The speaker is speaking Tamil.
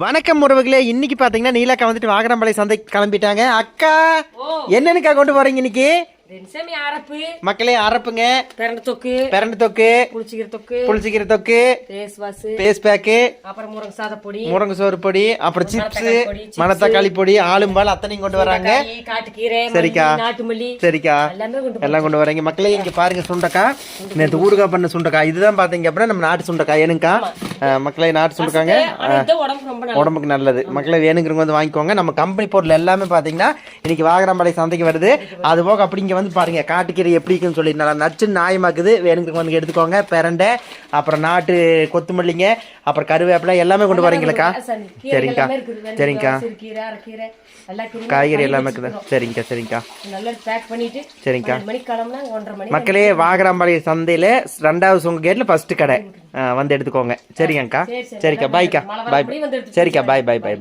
வணக்கம் உறவுகளே. இன்னைக்கு பாத்தீங்கன்னா நீலாக்கா வந்துட்டு வாகனம்பாளைய சந்தை கிளம்பிட்டாங்க. அக்கா என்னன்னுக்கா கொண்டு போறீங்க இன்னைக்கு? மக்களே அரப்புங்க. பிறண்ட தொக்கு. பிரண்டு தொக்கு. புளிச்சிக்கிற தொக்கு. புளிச்சிக்கிற தொக்கு. ஃபேஸ் வாஷ் அப்புறம் முருங்கை சாத பொடி. முருங்கை சோறு பொடி அப்புறம் சிப்ஸ் மணத்தக்காளி பொடி, ஆளும்பால் அத்தனையும் கொண்டு வராங்க. காட்டுக்கீரை சரிக்கா. சரிக்கா. எல்லாமே கொண்டு வரீங்க. மக்களே இங்க பாருங்க சுண்டக்காய். நேற்று ஊறுகாய் பண்ண சுண்டக்காய். இதுதான் பாத்தீங்க அப்படின்னா நம்ம நாட்டு சுண்டக்காய். ஏனுங்கக்கா மக்களே நாட்டு இது உடம்புக்கு நல்லது. மக்களை வேணுங்கிறவங்க வந்து வாங்கிக்கோங்க. நம்ம கம்பெனி பொருள் எல்லாமே பார்த்தீங்கன்னா இன்னைக்கு வாகனம்பாளைய சந்தைக்கு வருது. அது போக அப்படி இங்கே வந்து பாருங்க காட்டுக்கீரை எப்படி இருக்குன்னு சொல்லி நல்லா நச்சு நியாயமாக்குது. வேணுங்கிறவங்க வந்து எடுத்துக்கோங்க. பிரண்டை அப்புறம் நாட்டு கொத்தமல்லிங்க அப்புறம் கருவேப்பிலை எல்லாமே கொண்டு கீரை சரிங்கக்கா. சரிங்கக்கா. காய்கறி எல்லாமே இருக்குது. சரிங்கக்கா சரிங்கக்கா. சரிங்கக்கா. மக்களே வாகனம்பாளைய சந்தையில் ரெண்டாவது சுங்க கேட்டில் ஃபர்ஸ்ட் கடை. வந்து எடுத்துக்கோங்க. சரி, சரி. சரிக்கா பாய்க்கா பாய் எடுத்துக்கோங்க. சரிக்கா பாய் பாய் பாய் பாய்